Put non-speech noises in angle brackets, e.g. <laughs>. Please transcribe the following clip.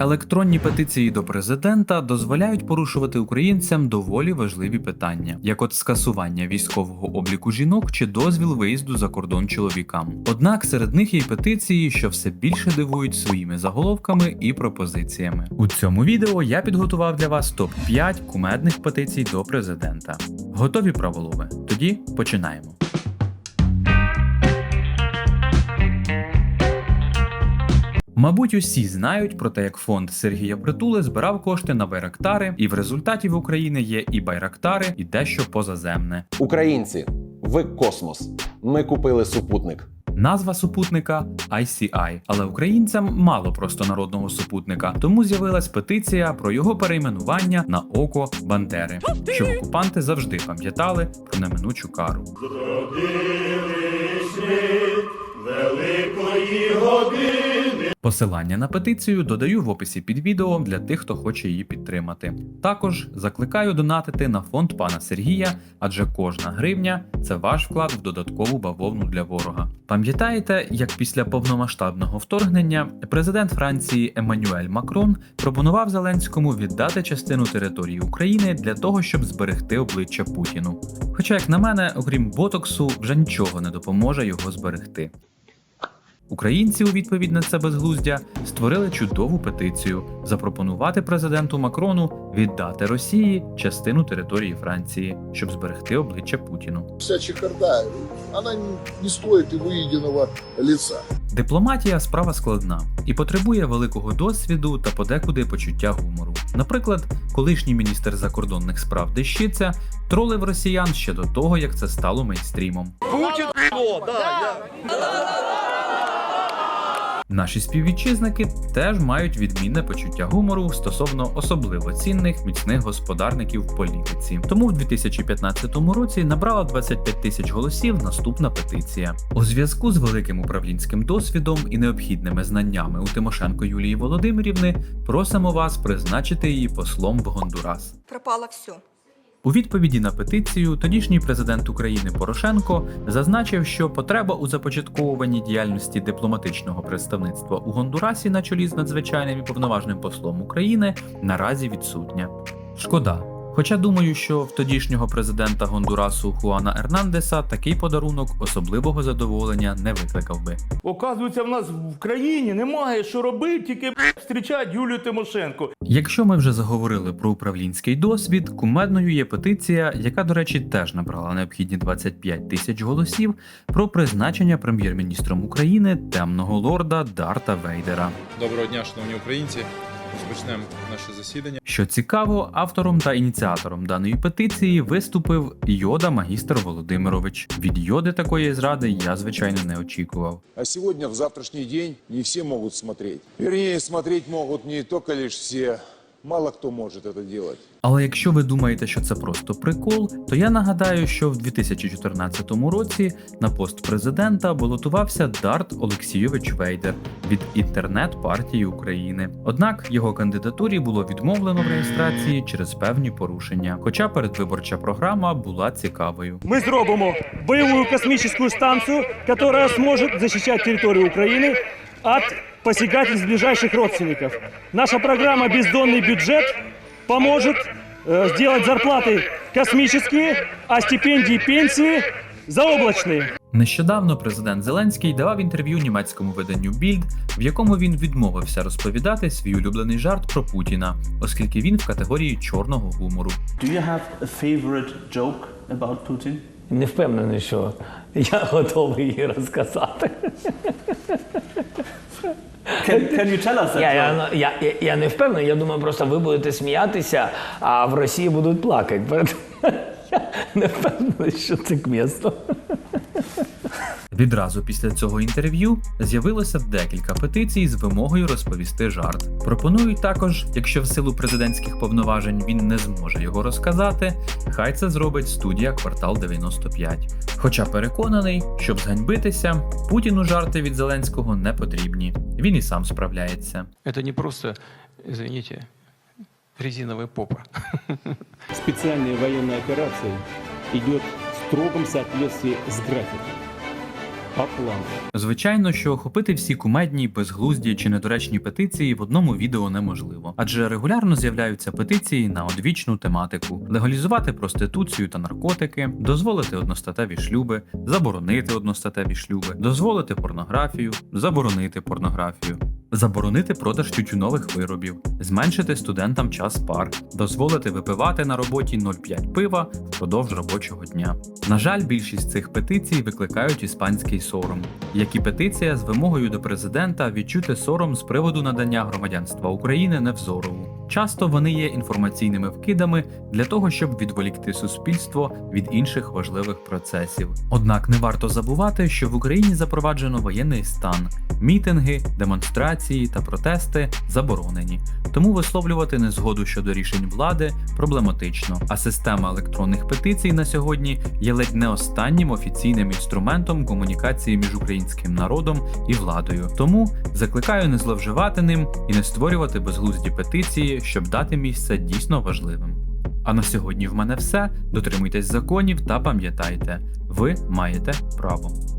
Електронні петиції до президента дозволяють порушувати українцям доволі важливі питання, як от скасування військового обліку жінок чи дозвіл виїзду за кордон чоловікам. Однак серед них є петиції, що все більше дивують своїми заголовками і пропозиціями. У цьому відео я підготував для вас топ 5 кумедних петицій до президента. Готові праволови? Тоді починаємо. Мабуть, усі знають про те, як фонд Сергія Притули збирав кошти на байрактари, і в результаті в Україні є і байрактари, і дещо позаземне. Українці, ви космос. Ми купили супутник. Назва супутника ICI, але українцям мало просто народного супутника, тому з'явилась петиція про його перейменування на око Бандери, щоб окупанти завжди пам'ятали про неминучу кару. Посилання на петицію додаю в описі під відео для тих, хто хоче її підтримати. Також закликаю донатити на фонд пана Сергія, адже кожна гривня це ваш вклад в додаткову бавовну для ворога. Пам'ятаєте, як після повномасштабного вторгнення президент Франції Еммануель Макрон пропонував Зеленському віддати частину території України для того, щоб зберегти обличчя Путіну. Хоча, як на мене, окрім ботоксу, вже нічого не допоможе його зберегти. Українці у відповідь на це безглуздя створили чудову петицію запропонувати президенту Макрону віддати Росії частину території Франції, щоб зберегти обличчя Путіну. вся чехарда, она не- стоит и выеденного. Дипломатія справа складна і потребує великого досвіду та подекуди почуття гумору. Наприклад, колишній міністр закордонних справ Дещиця тролив росіян ще до того, як це стало мейнстрімом. Наші співвітчизники теж мають відмінне почуття гумору стосовно особливо цінних міцних господарників в політиці. Тому в 2015 році набрала 25 тисяч голосів наступна петиція. У зв'язку з великим управлінським досвідом і необхідними знаннями у Тимошенко Юлії Володимирівни просимо вас призначити її послом в Гондурас. пропало все. У відповіді на петицію тодішній президент України Порошенко зазначив, що потреба у започатковуванні діяльності дипломатичного представництва у Гондурасі на чолі з надзвичайним і повноважним послом України наразі відсутня. Шкода. Хоча думаю, що в тодішнього президента Гондурасу Хуана Ернандеса такий подарунок особливого задоволення не викликав би. Оказується, в нас в країні немає що робити, тільки зустрічати Юлію Тимошенко. Якщо ми вже заговорили про управлінський досвід, кумедною є петиція, яка, до речі, теж набрала необхідні 25 тисяч голосів про призначення прем'єр-міністром України темного лорда Дарта Вейдера. Доброго дня, шановні українці. Розпочнемо наше засідання. Що цікаво, автором та ініціатором даної петиції виступив Йода Магістр Володимирович. Від йоди такої зради я звичайно не очікував. А сьогодні, в завтрашній день, не всі можуть смотреть. Вірніше, смотреть можуть не тільки лише все. Мало кто может это делать. Але якщо ви думаєте, що це просто прикол, то я нагадаю, що в 2014 році на пост президента балотувався Дарт Олексійович Вейдер від інтернет партії України. Однак його кандидатурі було відмовлено в реєстрації через певні порушення. Хоча передвиборча програма була цікавою. мы зробимо боевую космическую станцию, которая сможет защищать территорию Украины от посягательств ближайших родственников. Наша программа «Бездонный бюджет» поможет э, сделать зарплаты космические, а стипендии и пенсии заоблачные. Нещодавно президент Зеленський давав інтерв'ю німецькому виданню Bild, в якому він відмовився розповідати свій улюблений жарт про Путіна, оскільки він в категорії чорного гумору. Do you have a favorite joke about Putin? Не впевнений, що я готовий її розказати. Can, can you tell us that Я, я, я, я не впевнений, я думаю, просто ви будете сміятися, а в Росії будуть плакати. <laughs> Я не впевнений, що це к місту. Відразу після цього інтерв'ю з'явилося декілька петицій з вимогою розповісти жарт. Пропонують також, якщо в силу президентських повноважень він не зможе його розказати, хай це зробить студія Квартал 95. Хоча переконаний, щоб зганьбитися, Путіну жарти від Зеленського не потрібні. Він і сам справляється. Это не просто, извините, резиновая попа. Специальная военная операция идет в строгом соответствии с графиком. Плану. Звичайно, що охопити всі кумедні, безглузді чи недоречні петиції в одному відео неможливо, адже регулярно з'являються петиції на одвічну тематику: легалізувати проституцію та наркотики, дозволити одностатеві шлюби, заборонити одностатеві шлюби, дозволити порнографію, заборонити порнографію. Заборонити продаж тютюнових виробів, зменшити студентам час пар, дозволити випивати на роботі 0,5 пива впродовж робочого дня. На жаль, більшість цих петицій викликають іспанський сором, як і петиція з вимогою до президента відчути сором з приводу надання громадянства України Невзорову. Часто вони є інформаційними вкидами для того, щоб відволікти суспільство від інших важливих процесів. Однак не варто забувати, що в Україні запроваджено воєнний стан, мітинги, демонстрації та протести заборонені, тому висловлювати незгоду щодо рішень влади проблематично. А система електронних петицій на сьогодні є ледь не останнім офіційним інструментом комунікації між українським народом і владою. Тому закликаю не зловживати ним і не створювати безглузді петиції, щоб дати місце дійсно важливим. А на сьогодні в мене все. Дотримуйтесь законів та пам'ятайте, ви маєте право.